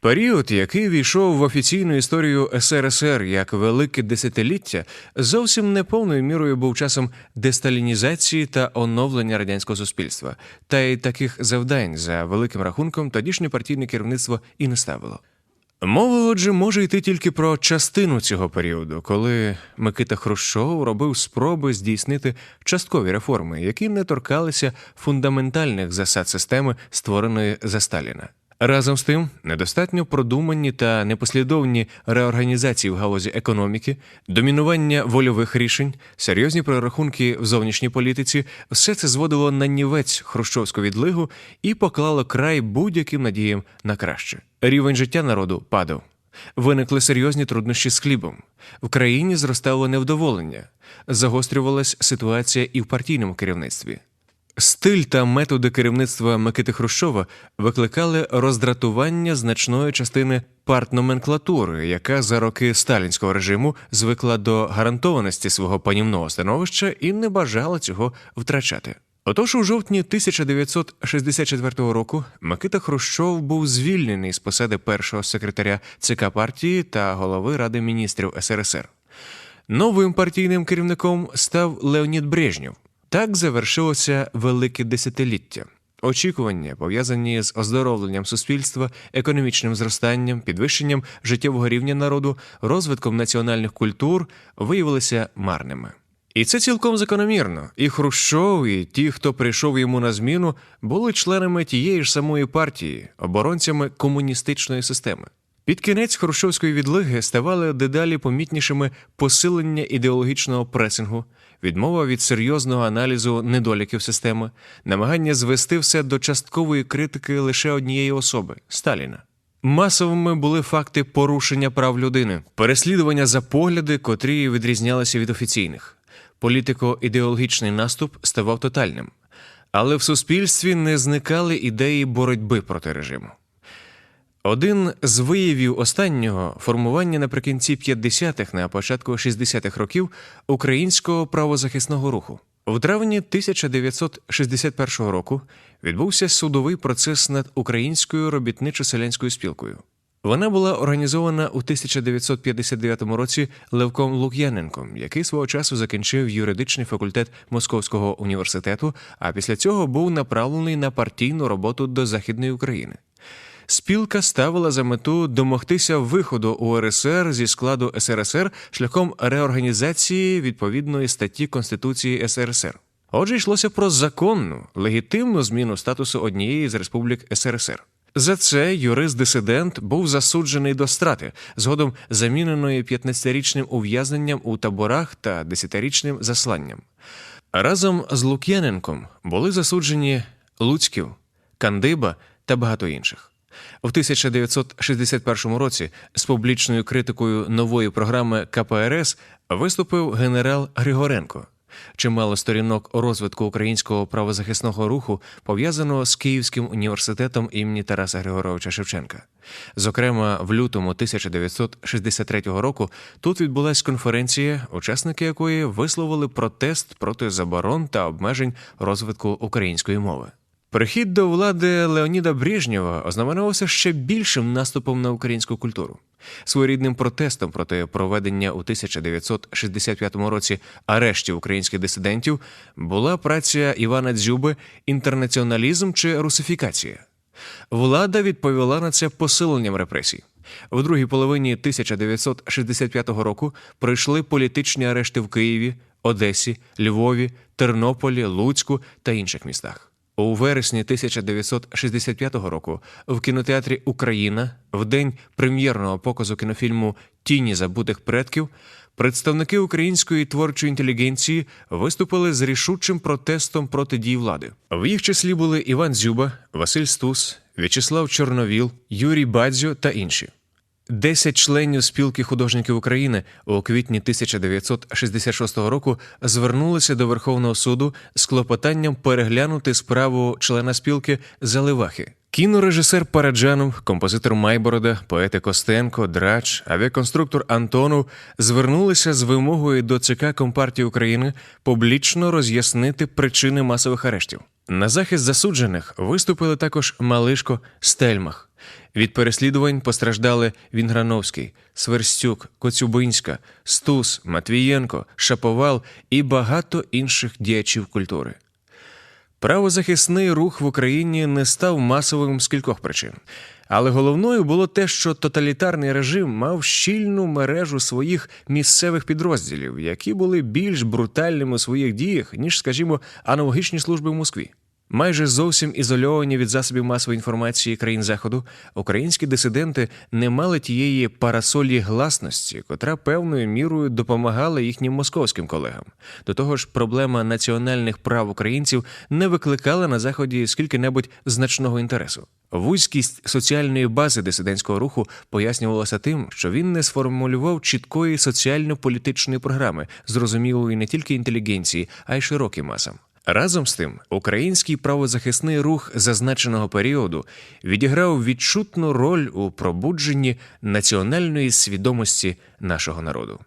Період, який війшов в офіційну історію СРСР як велике десятиліття, зовсім не повною мірою був часом десталінізації та оновлення радянського суспільства, та й таких завдань за великим рахунком тодішнє партійне керівництво і не ставило. Мова, отже, може йти тільки про частину цього періоду, коли Микита Хрущов робив спроби здійснити часткові реформи, які не торкалися фундаментальних засад системи, створеної за Сталіна. Разом з тим, недостатньо продумані та непослідовні реорганізації в галузі економіки, домінування вольових рішень, серйозні прорахунки в зовнішній політиці все це зводило на нівець хрущовську відлигу і поклало край будь-яким надіям на краще. Рівень життя народу падав. Виникли серйозні труднощі з хлібом. В країні зростало невдоволення, загострювалась ситуація і в партійному керівництві. Стиль та методи керівництва Микити Хрущова викликали роздратування значної частини партноменклатури, яка за роки сталінського режиму звикла до гарантованості свого панівного становища і не бажала цього втрачати. Отож, у жовтні 1964 року Микита Хрущов був звільнений з посади першого секретаря ЦК партії та голови Ради міністрів СРСР. Новим партійним керівником став Леонід Брежнєв. Так завершилося велике десятиліття. Очікування, пов'язані з оздоровленням суспільства, економічним зростанням, підвищенням життєвого рівня народу, розвитком національних культур, виявилися марними. І це цілком закономірно. І Хрущов, і ті, хто прийшов йому на зміну, були членами тієї ж самої партії, оборонцями комуністичної системи. Під кінець хрущовської відлиги ставали дедалі помітнішими посилення ідеологічного пресингу, відмова від серйозного аналізу недоліків системи, намагання звести все до часткової критики лише однієї особи Сталіна. Масовими були факти порушення прав людини, переслідування за погляди, котрі відрізнялися від офіційних. Політико-ідеологічний наступ ставав тотальним, але в суспільстві не зникали ідеї боротьби проти режиму. Один з виявів останнього формування наприкінці 50-х на початку 60-х років українського правозахисного руху. В травні 1961 року відбувся судовий процес над українською робітничо-селянською спілкою. Вона була організована у 1959 році Левком Лук'яненком, який свого часу закінчив юридичний факультет Московського університету, а після цього був направлений на партійну роботу до Західної України. Спілка ставила за мету домогтися виходу УРСР зі складу СРСР шляхом реорганізації відповідної статті Конституції СРСР. Отже, йшлося про законну, легітимну зміну статусу однієї з республік СРСР. За це юрист-дисидент був засуджений до страти, згодом заміненої 15-річним ув'язненням у таборах та 10-річним засланням. Разом з Лук'яненком були засуджені Луцьків, Кандиба та багато інших. В 1961 році з публічною критикою нової програми КПРС виступив генерал Григоренко. Чимало сторінок розвитку українського правозахисного руху пов'язано з Київським університетом імені Тараса Григоровича Шевченка. Зокрема, в лютому 1963 року тут відбулася конференція, учасники якої висловили протест проти заборон та обмежень розвитку української мови. Прихід до влади Леоніда Брежнєва ознаменувався ще більшим наступом на українську культуру. Своєрідним протестом проти проведення у 1965 році арештів українських дисидентів була праця Івана Дзюби Інтернаціоналізм чи русифікація. Влада відповіла на це посиленням репресій. В другій половині 1965 року пройшли політичні арешти в Києві, Одесі, Львові, Тернополі, Луцьку та інших містах. У вересні 1965 року в кінотеатрі Україна в день прем'єрного показу кінофільму Тіні забутих предків представники української творчої інтелігенції виступили з рішучим протестом проти дій влади. В їх числі були Іван Дзюба, Василь Стус, В'ячеслав Чорновіл, Юрій Бадзьо та інші. Десять членів спілки художників України у квітні 1966 року звернулися до Верховного суду з клопотанням переглянути справу члена спілки Заливахи. Кінорежисер Параджанов, композитор Майборода, поети Костенко, Драч, авіаконструктор Антонов звернулися з вимогою до ЦК Компартії України публічно роз'яснити причини масових арештів. На захист засуджених виступили також Малишко, Стельмах, Від переслідувань постраждали Вінграновський, Сверстюк, Коцюбинська, Стус, Матвієнко, Шаповал і багато інших діячів культури. Правозахисний рух в Україні не став масовим з кількох причин. Але головною було те, що тоталітарний режим мав щільну мережу своїх місцевих підрозділів, які були більш брутальними у своїх діях, ніж, скажімо, аналогічні служби в Москві. Майже зовсім ізольовані від засобів масової інформації країн Заходу, українські дисиденти не мали тієї парасолі гласності, котра певною мірою допомагала їхнім московським колегам. До того ж, проблема національних прав українців не викликала на заході скільки-небудь значного інтересу. Вузькість соціальної бази дисидентського руху пояснювалася тим, що він не сформулював чіткої соціально-політичної програми, зрозумілої не тільки інтелігенції, а й широким масам. Разом з тим, український правозахисний рух зазначеного періоду відіграв відчутну роль у пробудженні національної свідомості нашого народу.